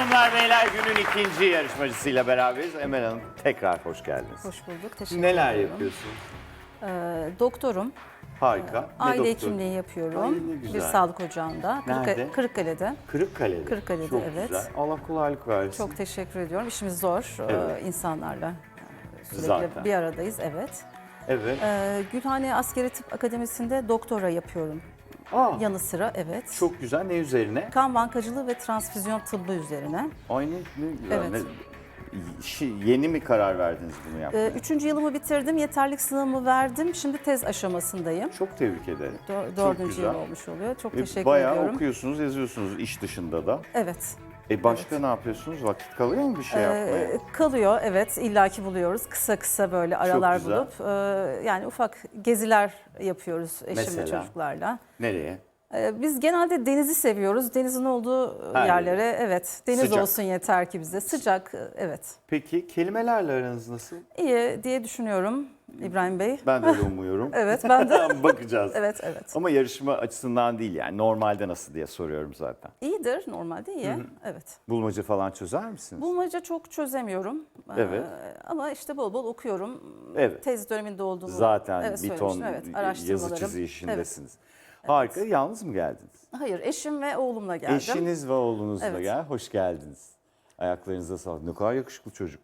Hanımlar beyler günün ikinci yarışmacısıyla beraberiz. Emel Hanım tekrar hoş geldiniz. Hoş bulduk. Teşekkür Neler ediyorum. yapıyorsun? Ee, doktorum. Harika. Ne Aile doktor? hekimliği yapıyorum. Ay, ne güzel. bir sağlık ocağında. Nerede? Kırıkkale'de. Kırıkkale'de. Kırıkkale'de, Çok evet. Güzel. Allah kolaylık versin. Çok teşekkür ediyorum. İşimiz zor. Ee, Evet. insanlarla sürekli Zaten. bir aradayız. Evet. Evet. Ee, Gülhane Askeri Tıp Akademisi'nde doktora yapıyorum. Aa, Yanı sıra evet. çok güzel. Ne üzerine? Kan bankacılığı ve transfüzyon tıbbı üzerine. Aynı ne, Evet. ne- yeni mi karar verdiniz bunu yapmaya? Ee, üçüncü yılımı bitirdim. Yeterlik sınavımı verdim. Şimdi tez aşamasındayım. Çok tebrik ederim. Dör- Çok dördüncü güzel. yıl olmuş oluyor. Çok E, teşekkür Bayağı ediyorum. okuyorsunuz, yazıyorsunuz iş dışında da. Evet. E başka ne yapıyorsunuz? Vakit kalıyor mu bir şey Ee, yapmaya? kalıyor evet illaki buluyoruz kısa kısa böyle aralar güzel. bulup e, yani ufak geziler yapıyoruz eşim Mesela? ve çocuklarla. Nereye? Ee, biz genelde denizi seviyoruz. Denizin olduğu Her yerlere evet deniz Sıcak. olsun yeter ki bize. Sıcak e, evet. Peki kelimelerle aranız nasıl? İyi diye düşünüyorum İbrahim Bey. Ben de öyle umuyorum. Evet ben de Bakacağız. evet evet. Ama yarışma açısından değil yani normalde nasıl diye soruyorum zaten. İyidir normalde iyi. Evet. Bulmaca falan çözer misiniz? Bulmaca çok çözemiyorum. Ee, Evet. ama işte bol bol okuyorum. Evet. Tez döneminde olduğumu Zaten evet, bir ton evet, yazı çizi Evet. Harika. Yalnız mı geldiniz? Hayır, eşim ve oğlumla geldim. Eşiniz ve oğlunuzla Evet. gel. Hoş geldiniz. Ayaklarınıza sağlık. Ne kadar yakışıklı çocuk.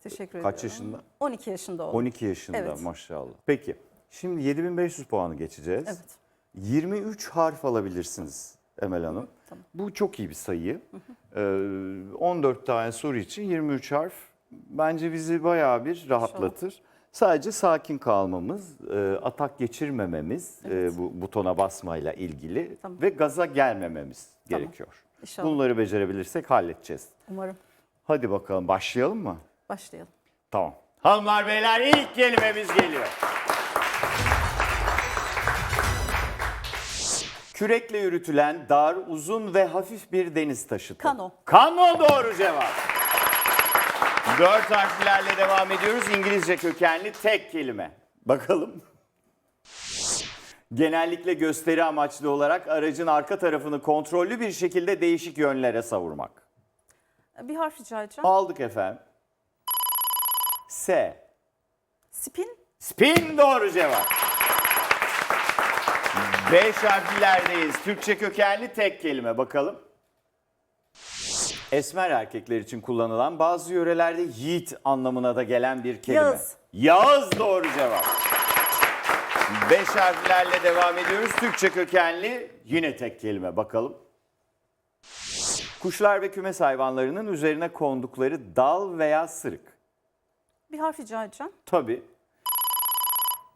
Teşekkür Kaç ediyorum. yaşında? 12 yaşında oğlum. 12 yaşında Evet. maşallah. Peki. Şimdi 7500 puanı geçeceğiz. Evet. 23 harf alabilirsiniz Emel Hanım. tamam. Bu çok iyi bir sayı. Ee, 14 tane soru için 23 harf bence bizi bayağı bir rahatlatır. Sadece sakin kalmamız, e, atak geçirmememiz e, bu butona basmayla ilgili Tamam. ve gaza gelmememiz Tamam. gerekiyor. İnşallah. Bunları becerebilirsek halledeceğiz. Umarım. Hadi bakalım başlayalım mı? Başlayalım. Tamam. Hanımlar beyler ilk kelimemiz geliyor. Kürekle yürütülen dar, uzun ve hafif bir deniz taşıtı. Kano. Kano doğru cevap. Dört harflerle devam ediyoruz. İngilizce kökenli tek kelime. Bakalım. Genellikle gösteri amaçlı olarak aracın arka tarafını kontrollü bir şekilde değişik yönlere savurmak. Bir harf rica edeceğim. Aldık efendim. S. Spin. Spin doğru cevap. Beş harflerdeyiz. Türkçe kökenli tek kelime bakalım. Esmer erkekler için kullanılan bazı yörelerde yiğit anlamına da gelen bir kelime. Yağız. Yağız doğru cevap. Beş harflerle devam ediyoruz. Türkçe kökenli yine tek kelime bakalım. Kuşlar ve kümes hayvanlarının üzerine kondukları dal veya sırık. Bir harf rica edeceğim. Tabii.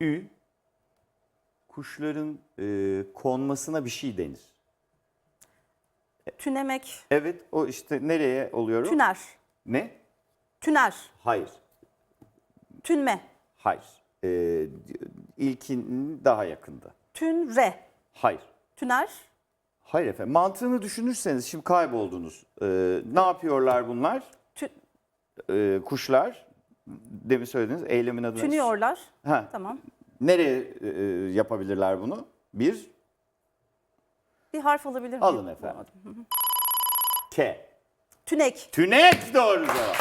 Ü. Kuşların e, konmasına bir şey denir. Tünemek. Evet o işte nereye oluyorum? Tüner. Ne? Tüner. Hayır. Tünme. Hayır. E, ilkin daha yakında. Tünre. Hayır. Tüner. Hayır efendim. Mantığını düşünürseniz şimdi kayboldunuz. E, ne yapıyorlar bunlar? Tü, E, kuşlar. Demin söylediniz eylemin adı. ne? tünüyorlar. Ha, Tamam. nereye e, yapabilirler bunu? Bir. Bir harf alabilir miyim? Alın efendim. K. Tünek. Tünek doğru cevap.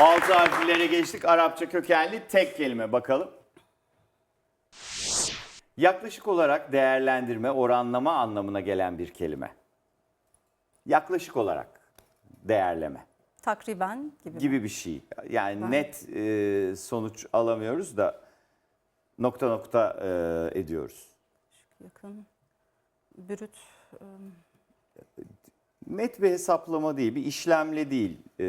Altı harflere geçtik. Arapça kökenli tek kelime bakalım. Yaklaşık olarak değerlendirme, oranlama anlamına gelen bir kelime. Yaklaşık olarak değerleme Takriben gibi. gibi bir şey. Yani Ben- net e, sonuç alamıyoruz da nokta nokta e, ediyoruz. Yakın. Bürüt. ım, Net bir hesaplama değil, bir işlemle değil. E,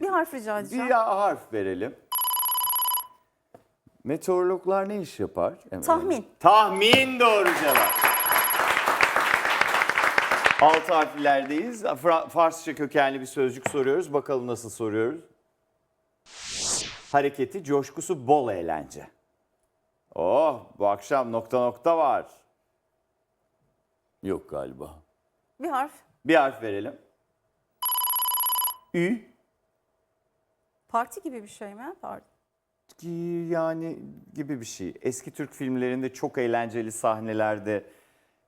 Bir harf rica edeceğim. Bir harf verelim. Meteorologlar ne iş yapar? Tahmin. Tahmin doğru cevap. Altı harflerdeyiz. Farsça kökenli bir sözcük soruyoruz. Bakalım nasıl soruyoruz. Hareketi, coşkusu, bol eğlence. Oh bu akşam nokta nokta var. Yok galiba. Bir harf. Bir harf verelim. Ü. Parti gibi bir şey mi? Parti. yani gibi bir şey. Eski Türk filmlerinde çok eğlenceli sahnelerde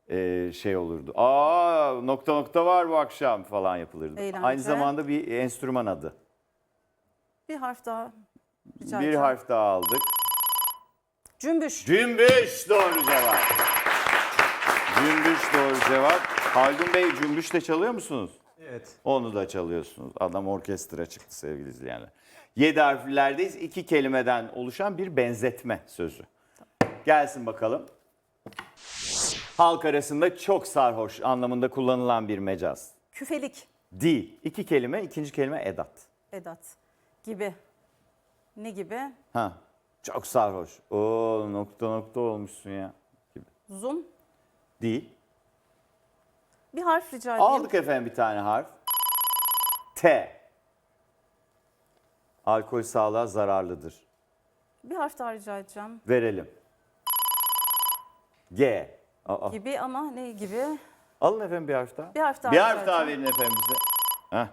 e, şey olurdu. Aa nokta nokta var bu akşam falan yapılırdı. Eğlence. Aynı zamanda bir enstrüman adı. Bir harf daha rica bir harf daha aldık. Cümbüş. Cümbüş doğru cevap. Cümbüş doğru cevap. Haldun Bey cümbüş de çalıyor musunuz? Evet. Onu da çalıyorsunuz. Adam orkestra çıktı sevgili izleyenler. Yedi harflerdeyiz. İki kelimeden oluşan bir benzetme sözü. Gelsin bakalım. Halk arasında çok sarhoş anlamında kullanılan bir mecaz. Küfelik. Değil. İki kelime, ikinci kelime edat. Edat. Gibi. Ne gibi? Ha. Çok sarhoş. Oo nokta nokta olmuşsun ya. Gibi. Zoom. Değil. Bir harf rica edeyim. Aldık efendim bir tane harf. T. Alkol sağlığa zararlıdır. Bir harf daha rica edeceğim. Verelim. G. Aa. Gibi ama ne gibi? Alın efendim bir harf daha. Bir harf daha Bir rica harf daha edeceğim. verin efendim bize. Heh.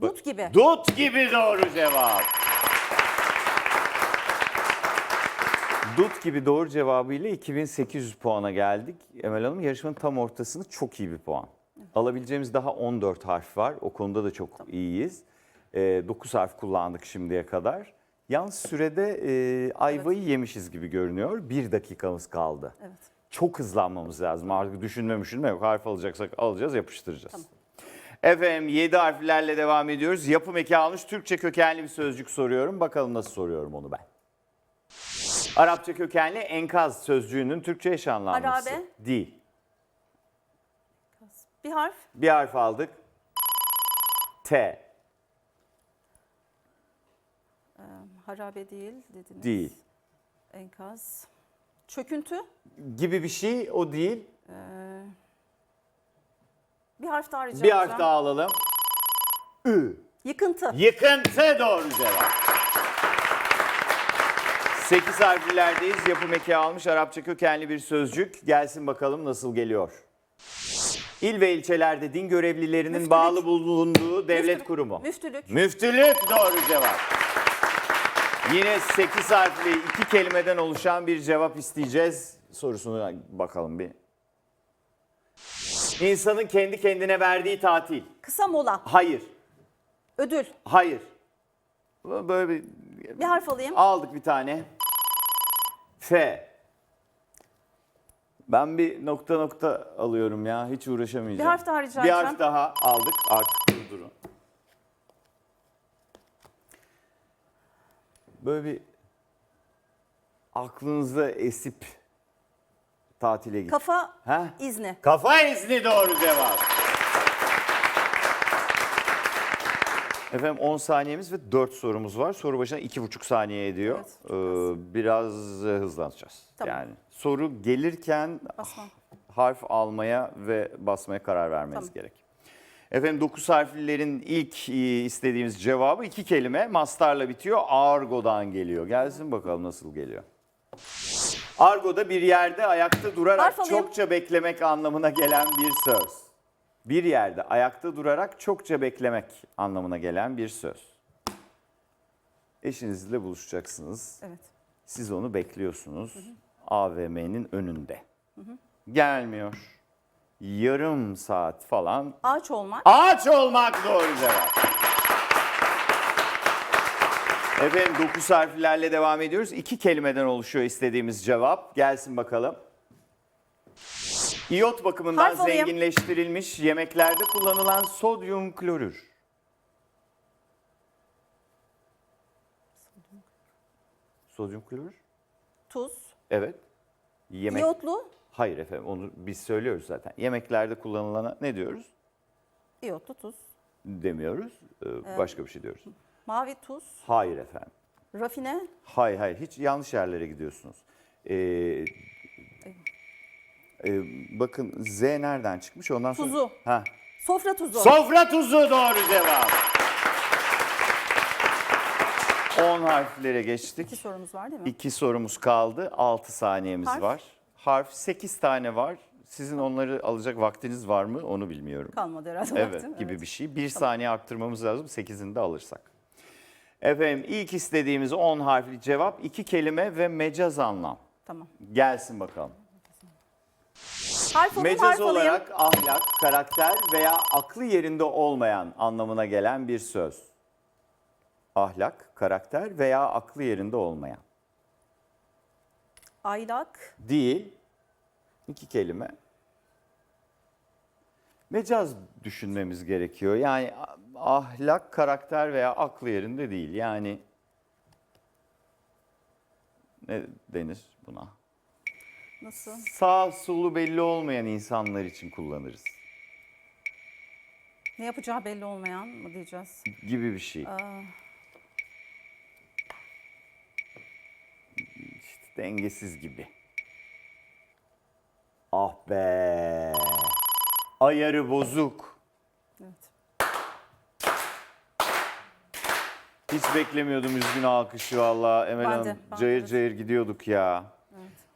Dut gibi. Dut gibi doğru cevap. Dut gibi doğru cevabıyla 2800 puana geldik. Emel Hanım yarışmanın tam ortasını çok iyi bir puan. Alabileceğimiz daha 14 harf var. O konuda da çok iyiyiz. 9 harf kullandık şimdiye kadar. Yalnız sürede e, ayvayı yemişiz gibi görünüyor. Bir dakikamız kaldı. Evet. Çok hızlanmamız lazım. Artık düşünme düşünme yok. Harf alacaksak alacağız, yapıştıracağız. Efendim 7 harflerle devam ediyoruz. Yapım eki almış Türkçe kökenli bir sözcük soruyorum. Bakalım nasıl soruyorum onu ben. Arapça kökenli enkaz sözcüğünün Türkçe eş anlamlısı. Harabe. Değil. Bir harf. Bir harf aldık. T. Harabe değil dediniz. Değil. Enkaz. Çöküntü. Gibi bir şey o değil. Bir harf daha rica Bir edeceğim. harf daha alalım. Ü. Yıkıntı. Yıkıntı doğru cevap. 8 harflerdeyiz. Yapım eki almış Arapça kökenli bir sözcük. Gelsin bakalım nasıl geliyor. İl ve ilçelerde din görevlilerinin Müftülük. bağlı bulunduğu devlet Müftülük. kurumu. Müftülük. Müftülük doğru cevap. Yine 8 harfli iki kelimeden oluşan bir cevap isteyeceğiz. Sorusuna bakalım bir. İnsanın kendi kendine verdiği tatil. Kısa mola. Hayır. Ödül. Hayır. Böyle bir Bir harf alayım. aldık bir tane. F. Ben bir nokta nokta alıyorum ya. Hiç uğraşamayacağım. Bir harf daha rica Bir edeceğim. harf daha aldık. Artık durun. Böyle bir aklınıza esip tatile git. Kafa Ha? izni. Kafa izni doğru cevap. Efendim 10 saniyemiz ve 4 sorumuz var. Soru başına 2,5 saniye ediyor. Evet, Ee, biraz hızlanacağız. Tamam. Yani soru gelirken Basmam. harf almaya ve basmaya karar vermeniz Tamam. gerek. Efendim 9 harflilerin ilk e, istediğimiz cevabı iki kelime mastarla bitiyor. Argo'dan geliyor. Gelsin bakalım nasıl geliyor. Argo'da bir yerde ayakta durarak çokça beklemek anlamına gelen bir söz. Bir yerde ayakta durarak çokça beklemek anlamına gelen bir söz. Eşinizle buluşacaksınız. Evet. Siz onu bekliyorsunuz. AVM'nin önünde. Gelmiyor. Yarım saat falan. Ağaç olmak. Ağaç olmak doğru cevap. Efendim 9 harflerle devam ediyoruz. İki kelimeden oluşuyor istediğimiz cevap. Gelsin bakalım. İyot bakımından Harf alayım. zenginleştirilmiş yemeklerde kullanılan sodyum klorür. Sodyum klorür? Tuz. Evet. Yemek. İyotlu. Hayır efendim onu biz söylüyoruz zaten. Yemeklerde kullanılana ne diyoruz? İyotlu tuz. Demiyoruz. Ee, başka bir şey diyoruz. Mavi tuz. Hayır efendim. Rafine. Hayır hayır hiç yanlış yerlere gidiyorsunuz. Ee, e, bakın Z nereden çıkmış ondan sonra. Tuzu. Ha. Sofra tuzu. Sofra tuzu doğru cevap. 10 harflere geçtik. İki sorumuz var değil mi? İki sorumuz kaldı. 6 saniyemiz Harf? var. Harf 8 tane var. Sizin onları alacak vaktiniz var mı onu bilmiyorum. Kalmadı herhalde Evet vaktim. gibi Evet. bir şey. Bir saniye arttırmamız lazım 8'ini de alırsak. Efendim ilk istediğimiz 10 harfli cevap iki kelime ve mecaz anlam. Tamam. Gelsin bakalım. Harf Mecaz harf alayım. olarak ahlak, karakter veya aklı yerinde olmayan anlamına gelen bir söz. Ahlak, karakter veya aklı yerinde olmayan. Aylak. Değil. İki kelime. Mecaz düşünmemiz gerekiyor. Yani ahlak, karakter veya aklı yerinde değil. Yani ne denir buna? Nasıl? Sağ solu belli olmayan insanlar için kullanırız Ne yapacağı belli olmayan mı diyeceğiz? gibi bir şey. Aa, İşte dengesiz gibi. Ah be. Ayarı bozuk. evet. Hiç beklemiyordum üzgün alkışı valla. Emel Ben de, Hanım ben de, cayır cayır gidiyorduk ya.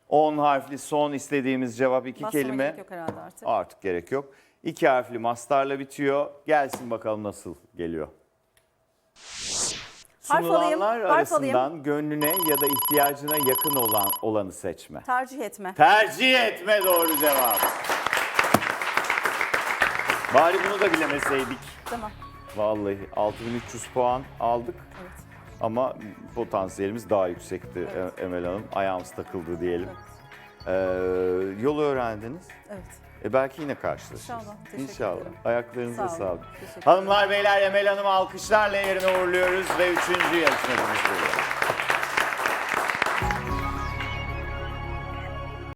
10 harfli son istediğimiz cevap iki Basmama kelime. gerek yok herhalde artık. Artık gerek yok. İki harfli mastarla bitiyor. Gelsin bakalım nasıl geliyor. Harf alayım, Sunulanlar harf arasından gönlüne ya da ihtiyacına yakın olan olanı seçme. Tercih etme. Tercih etme doğru cevap. Bari bunu da bilemeseydik. Tamam. Vallahi 6300 puan aldık Evet. Ama potansiyelimiz daha yüksekti Evet. E- Emel Hanım. Ayağımız takıldı diyelim. Ee, yolu öğrendiniz. evet. E belki yine karşılaşırız. İnşallah, teşekkür İnşallah. ederim. Ayaklarınıza Sağ olun, sağlık. teşekkür Hanımlar beyler Emel Hanım'ı alkışlarla yerine uğurluyoruz ve üçüncü yarışmacımız geliyor.